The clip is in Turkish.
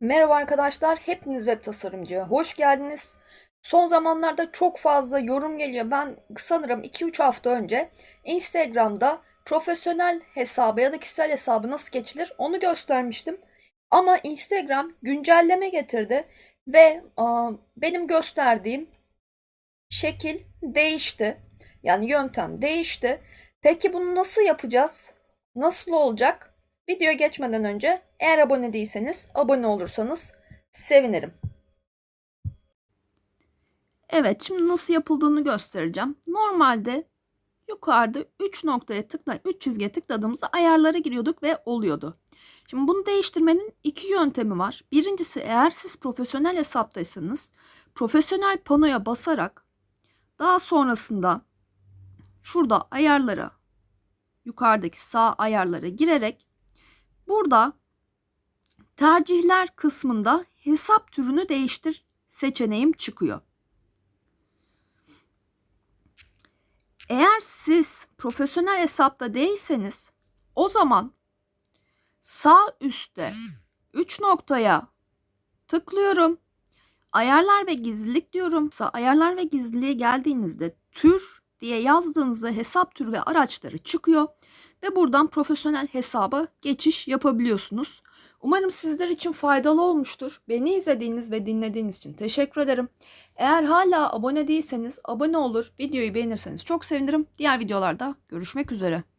Merhaba arkadaşlar, hepiniz web tasarımcıya hoş geldiniz. Son zamanlarda çok fazla yorum geliyor. Ben sanırım 2-3 hafta önce Instagram'da profesyonel hesabı ya da kişisel hesabı nasıl geçilir onu göstermiştim. Ama Instagram güncelleme getirdi ve aa, benim gösterdiğim şekil değişti. Yani yöntem değişti. Peki bunu nasıl yapacağız? Nasıl olacak? Videoya geçmeden önce eğer abone değilseniz abone olursanız sevinirim. Evet, şimdi nasıl yapıldığını göstereceğim. Normalde yukarıda 3 noktaya tıkla, 3 çizgiye tıkladığımızda ayarlara giriyorduk ve oluyordu. Şimdi bunu değiştirmenin iki yöntemi var. Birincisi eğer siz profesyonel hesaptaysanız profesyonel panoya basarak daha sonrasında şurada ayarlara yukarıdaki sağ ayarlara girerek burada tercihler kısmında hesap türünü değiştir seçeneğim çıkıyor. Eğer siz profesyonel hesapta değilseniz o zaman sağ üstte 3 noktaya tıklıyorum. Ayarlar ve gizlilik diyorum. Ayarlar ve gizliliğe geldiğinizde tür diye yazdığınızda hesap türü ve araçları çıkıyor ve buradan profesyonel hesaba geçiş yapabiliyorsunuz. Umarım sizler için faydalı olmuştur. Beni izlediğiniz ve dinlediğiniz için teşekkür ederim. Eğer hala abone değilseniz abone olur, videoyu beğenirseniz çok sevinirim. Diğer videolarda görüşmek üzere.